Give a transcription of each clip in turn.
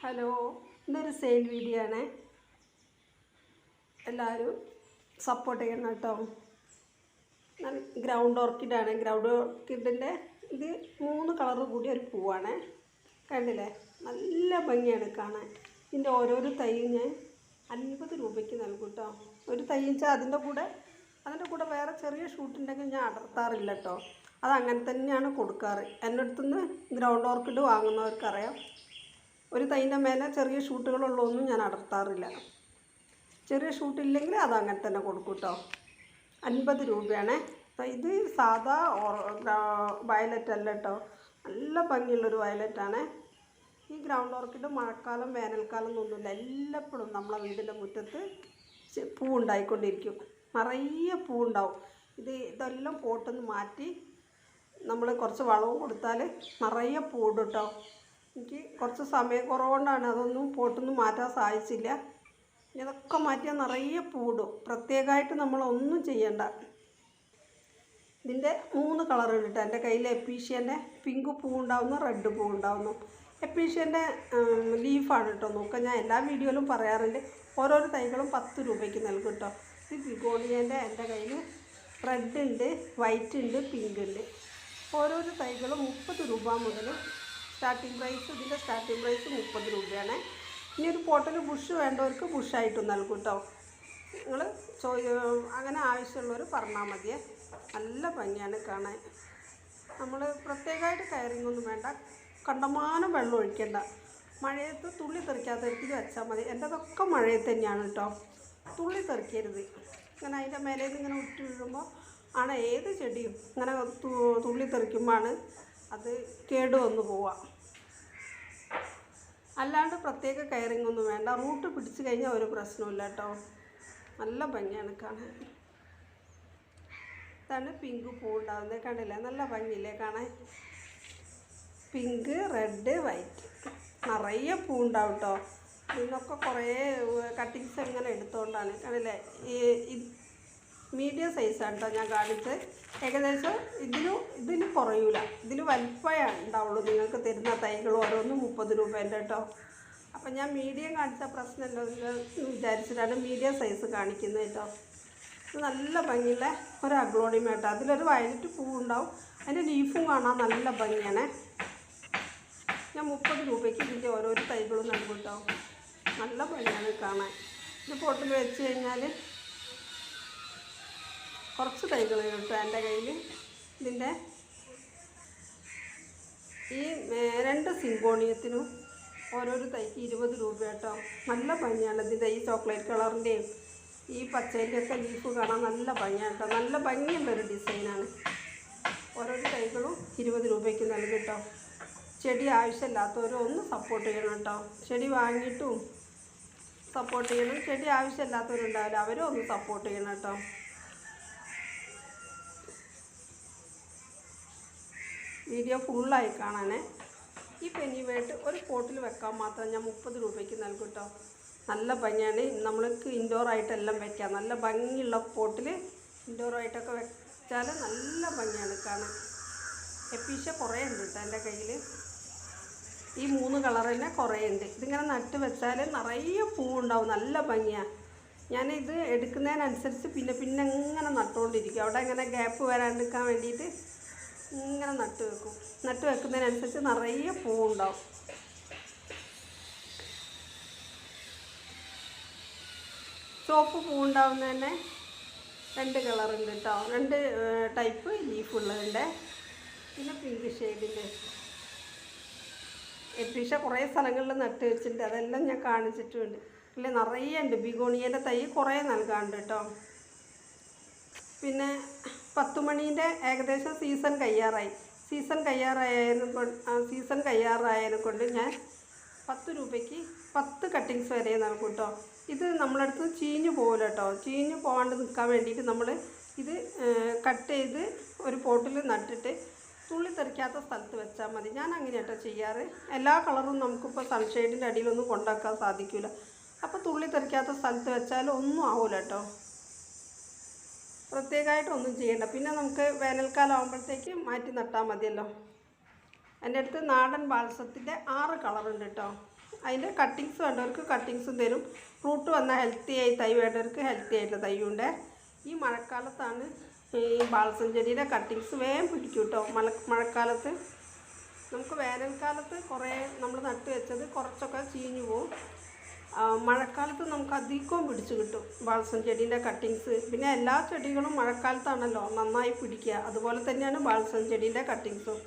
Hello ഇന്നൊരു sale video ആണ്. എല്ലാവരും സപ്പോർട്ട് ചെയ്യണം കേട്ടോ. ഗ്രൗണ്ട് ഓർക്കിഡാണ് ഗ്രൗണ്ട് ഓർക്കിഡിന്റെ ഇത് മൂന്ന് കളർ കൂടിയ ഒരു പൂവാണ്. കണ്ടില്ലേ? നല്ല ഭംഗിയാണ് കാണാൻ. ഇതിന്റെ ഓരോരോ തൈയും ഞാൻ അൻപത് രൂപയ്ക്ക് നൽകും കേട്ടോ. ഒരു തൈ വെച്ചാൽ അതിന്റെ കൂടെ അതിന്റെ കൂടെ വേറെ ചെറിയ ഷൂട്ടുണ്ടെങ്കിൽ ഞാൻ അടർത്താറില്ല കേട്ടോ. അത് അങ്ങനെ തന്നെയാണ് കൊടുക്കാറ്. എന്റെ അടുത്തുനിന്ന് ഗ്രൗണ്ട് ഓർക്കിഡ് വാങ്ങുന്നവർക്കറിയാം. ഒരു തൈന്റെ മേലെ ചെറിയ ഷൂട്ടുകളുള്ളതൊന്നും ഞാൻ അടർത്താറില്ല. ചെറിയ ഷൂട്ടില്ലെങ്കിൽ അത് അങ്ങനെ തന്നെ കൊടുക്കും കേട്ടോ അൻപത് രൂപയാണ്. ഇത് സാധാ വയലറ്റ് അല്ല കേട്ടോ നല്ല ഭംഗിയുള്ളൊരു വയലറ്റാണ്. ഈ ഗ്രൗണ്ട് ഓർക്കിഡ് മഴക്കാലം വേനൽക്കാലം എന്നൊന്നുമില്ല. എല്ലപ്പോഴും നമ്മളെ വീടിന്റെ മുറ്റത്ത് പൂ ഉണ്ടായിക്കൊണ്ടിരിക്കും നിറയെ പൂ ഉണ്ടാവും ഇത് ഇതെല്ലാം പോട്ടെന്ന് മാറ്റി നമ്മൾ കുറച്ച് വളവും കൊടുത്താൽ നിറയെ പൂടും കേട്ടോ എനിക്ക് കുറച്ച് സമയം കുറവുകൊണ്ടാണ് അതൊന്നും പോട്ടൊന്നും മാറ്റാൻ സാധിച്ചില്ല. ഇതൊക്കെ മാറ്റിയാൽ നിറയെ പൂടും. പ്രത്യേകമായിട്ട് നമ്മളൊന്നും ചെയ്യണ്ട. ഇതിന്റെ മൂന്ന് കളർ ഉണ്ട് എന്റെ കയ്യിൽ എപ്പീഷ്യന്റെ പിങ്ക് പൂ ഉണ്ടാവുന്നു റെഡ് പൂ ഉണ്ടാവുന്നു എപ്പീഷ്യന്റെ ലീഫാണ് കേട്ടോ നോക്കുക ഞാൻ എല്ലാ വീഡിയോയിലും പറയാറുണ്ട്. ഓരോരോ തൈകളും പത്ത് രൂപയ്ക്ക് നൽകും കേട്ടോ ഇത് ബിഗോണിയന്റെ എന്റെ കയ്യിൽ റെഡ് ഉണ്ട് വൈറ്റ് ഉണ്ട് പിങ്ക് ഉണ്ട്. ഓരോരോ തൈകളും മുപ്പത് രൂപ മുതൽ സ്റ്റാർട്ടിംഗ് പ്രൈസ് ഇതിന്റെ സ്റ്റാർട്ടിംഗ് പ്രൈസ് മുപ്പത് രൂപയാണ്. ഇനി ഒരു പോട്ടൽ ബുഷ് വേണ്ടവർക്ക് ബുഷായിട്ടും നൽകും കേട്ടോ നിങ്ങൾ അങ്ങനെ ആവശ്യമുള്ളവർ പറഞ്ഞാൽ മതിയേ. നല്ല ഭംഗിയാണ് കാണാൻ. നമ്മൾ പ്രത്യേകമായിട്ട് കയറിങ് ഒന്നും വേണ്ട. കണ്ടമാനം വെള്ളം ഒഴിക്കേണ്ട. മഴയത്ത് തുള്ളി തെറിക്കാത്ത രീതിയിൽ വെച്ചാൽ മതി. എന്റെതൊക്കെ മഴയത്ത് തന്നെയാണ് കേട്ടോ തുള്ളി തെറിക്കരുത്. ഇങ്ങനെ അതിന്റെ മേലേന്ന് ഇങ്ങനെ ഉറ്റി വീഴുമ്പോൾ ആണ് ഏത് ചെടിയും ഇങ്ങനെ തുള്ളി തെറിക്കുമ്പോഴാണ് അത് കേട് വന്നു പോവുക അല്ലാണ്ട് പ്രത്യേക കയറിങ് ഒന്നും വേണ്ട. റൂട്ട് പിടിച്ചു കഴിഞ്ഞാൽ ഒരു പ്രശ്നമില്ല കേട്ടോ. നല്ല ഭംഗിയാണ് കാണാൻ. ഇതാണ് പിങ്ക് പൂ ഉണ്ടാവുന്നത് കണ്ടില്ലേ? നല്ല ഭംഗിയില്ലേ കാണാൻ? പിങ്ക് റെഡ് വൈറ്റ് നിറയെ പൂ ഉണ്ടാവും കേട്ടോ. ഇതിനൊക്കെ കുറേ കട്ടിങ്സ് ഇങ്ങനെ എടുത്തുകൊണ്ടാണ് കണ്ടില്ലേ? ഈ മീഡിയം സൈസാണ് കേട്ടോ ഞാൻ കാണിച്ചത് ഏകദേശം ഇതിന് ഇതിന് കുറയൂല. ഇതിന് വലിപ്പമേ ഉണ്ടാവുള്ളൂ. നിങ്ങൾക്ക് തരുന്ന തൈകൾ ഓരോന്നും മുപ്പത് രൂപേന്റെ കേട്ടോ അപ്പം ഞാൻ മീഡിയം കാണിച്ച പ്രശ്നമല്ലോ എന്ന് വിചാരിച്ചിട്ടാണ് മീഡിയം സൈസ് കാണിക്കുന്നത് കേട്ടോ നല്ല ഭംഗിയുള്ള ഒരു അഗ്ലോണിയം കേട്ടോ അതിലൊരു വയലറ്റ് പൂ ഉണ്ടാവും. അതിന്റെ ലീഫും കാണാൻ നല്ല ഭംഗിയാണ്. ഞാൻ മുപ്പത് രൂപയ്ക്ക് ഇതിന്റെ ഓരോരോ തൈകളും നൽകും കേട്ടോ നല്ല ഭംഗിയാണ് കാണാൻ. ഇത് പൊട്ടിൽ വെച്ച് കഴിഞ്ഞാൽ കുറച്ച് തൈകൾ കിട്ടും എന്റെ കയ്യിൽ ഇതിന്റെ ഈ രണ്ട് സിങ്കോണിയത്തിനും ഓരോരോ തൈക്ക് ഇരുപത് രൂപ കേട്ടോ നല്ല ഭംഗിയാണ് ഇതിന്റെ ഈ ചോക്ലേറ്റ് കളറിന്റെയും ഈ പച്ചേന്റെയൊക്കെ ലീഫ് കാണാൻ നല്ല ഭംഗിയാണ് കേട്ടോ നല്ല ഭംഗിയുള്ളൊരു ഡിസൈനാണ്. ഓരോരോ തൈകളും ഇരുപത് രൂപയ്ക്ക് നൽകും കേട്ടോ. ചെടി ആവശ്യമില്ലാത്തവരും ഒന്ന് സപ്പോർട്ട് ചെയ്യണം കേട്ടോ. ചെടി വാങ്ങിയിട്ടും സപ്പോർട്ട് ചെയ്യണം. ചെടി ആവശ്യമില്ലാത്തവരുണ്ടാവില്ല അവരും ഒന്ന് സപ്പോർട്ട് ചെയ്യണം കേട്ടോ. വീഡിയോ ഫുള്ളായി കാണാനേ. ഈ പെനി വേട്ട് ഒരു പോട്ടിൽ വെക്കാൻ മാത്രം ഞാൻ മുപ്പത് രൂപയ്ക്ക് നൽകും കേട്ടോ. നല്ല ഭംഗിയാണ്. നമ്മൾക്ക് ഇൻഡോർ ആയിട്ടെല്ലാം വെക്കാം. നല്ല ഭംഗിയുള്ള പോട്ടിൽ ഇൻഡോർ ആയിട്ടൊക്കെ വെച്ചാൽ നല്ല ഭംഗിയാണ് കാണാൻ. എപ്പീഷ കുറേ ഉണ്ട് കേട്ടോ എന്റെ കയ്യിൽ. ഈ മൂന്ന് കളർ തന്നെ കുറേ ഉണ്ട്. ഇതിങ്ങനെ നട്ട് വെച്ചാൽ നിറയെ പൂവുണ്ടാവും. നല്ല ഭംഗിയാണ് ഞാനിത് എടുക്കുന്നതിനനുസരിച്ച് പിന്നെ പിന്നെ ഇങ്ങനെ നട്ടുകൊണ്ടിരിക്കും. അവിടെ ഇങ്ങനെ ഗ്യാപ്പ് വരാണ്ടിരിക്കാൻ വേണ്ടിയിട്ട് ഇങ്ങനെ നട്ട് വെക്കും. നട്ട് വെക്കുന്നതിനനുസരിച്ച് നിറയെ പൂവുണ്ടാവും. ചുവപ്പ് പൂവുണ്ടാവുന്ന തന്നെ രണ്ട് കളറുണ്ട് കേട്ടോ രണ്ട് ടൈപ്പ് ലീഫ് ഉള്ളതുണ്ട് പിന്നെ പിങ്ക് ഷെയ്ഡിന്റെ എപ്പിഷ കുറേ സ്ഥലങ്ങളിൽ നട്ട് വെച്ചിട്ടുണ്ട്. അതെല്ലാം ഞാൻ കാണിച്ചിട്ടുണ്ട്. അല്ലേ നിറയെ ഉണ്ട്. ബിഗോണിയേന്റെ തൈ കുറേ നൽകാണ്ട് കേട്ടോ പിന്നെ പത്തുമണീന്റെ ഏകദേശം സീസൺ കയ്യാറായി. സീസൺ കഴിയാറായതിനെ കൊണ്ട് സീസൺ കഴിയാറായതിനെ കൊണ്ട് ഞാൻ പത്ത് രൂപയ്ക്ക് പത്ത് കട്ടിങ്സ് വരെ നൽകും കേട്ടോ. ഇത് നമ്മളടുത്ത് ചീഞ്ഞു പോകില്ല കേട്ടോ. ചീഞ്ഞു പോകാണ്ട് നിൽക്കാൻ വേണ്ടിയിട്ട് നമ്മൾ ഇത് കട്ട് ചെയ്ത് ഒരു പോട്ടിൽ നട്ടിട്ട് തുള്ളി തെറിക്കാത്ത സ്ഥലത്ത് വെച്ചാൽ മതി. ഞാൻ അങ്ങനെ കേട്ടോ ചെയ്യാറ്. എല്ലാ കളറും നമുക്കിപ്പോൾ സൺഷെയ്ഡിന്റെ അടിയിലൊന്നും കൊണ്ടാക്കാൻ സാധിക്കില്ല അപ്പോൾ തുള്ളി തെറിക്കാത്ത സ്ഥലത്ത് വെച്ചാൽ ഒന്നും ആവില്ല കേട്ടോ. പ്രത്യേകമായിട്ട് ഒന്നും ചെയ്യണ്ട. പിന്നെ നമുക്ക് വേനൽക്കാലം ആകുമ്പോഴത്തേക്ക് മാറ്റി നട്ടാൽ മതിയല്ലോ. എന്റെ അടുത്ത് നാടൻ ബാൽസത്തിന്റെ ആറ് കളറുണ്ട് കേട്ടോ. അതിന്റെ കട്ടിങ്സ് വേണ്ടവർക്ക് കട്ടിങ്സും തരും. ഫ്രൂട്ട് വന്നാൽ ഹെൽത്തി ആയി തൈ വേണ്ടവർക്ക് ഹെൽത്തി ആയിട്ടുള്ള തൈയുണ്ട്. ഈ മഴക്കാലത്താണ് ഈ ബാൽസം ചെടിയുടെ കട്ടിങ്സ് വേഗം പിടിക്കും കേട്ടോ. മഴ മഴക്കാലത്ത് നമുക്ക് വേനൽക്കാലത്ത് കുറേ നമ്മൾ നട്ട് വെച്ചത് കുറച്ചൊക്കെ ചീഞ്ഞു പോവും. മഴക്കാലത്ത് നമുക്ക് അധികവും പിടിച്ചു കിട്ടും. ബാൾസം ചെടീന്റെ കട്ടിങ്സ് പിന്നെ എല്ലാ ചെടികളും മഴക്കാലത്താണല്ലോ നന്നായി പിടിക്കുക. അതുപോലെ തന്നെയാണ് ബാൾസം ചെടീന്റെ കട്ടിങ്സും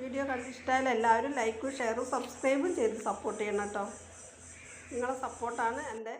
വീഡിയോ കണ്ടിഷ്ടമായാലും എല്ലാവരും ലൈക്കും ഷെയറും സബ്സ്ക്രൈബും ചെയ്ത് സപ്പോർട്ട് ചെയ്യണം കേട്ടോ. നിങ്ങളുടെ സപ്പോർട്ടാണ് എന്റെ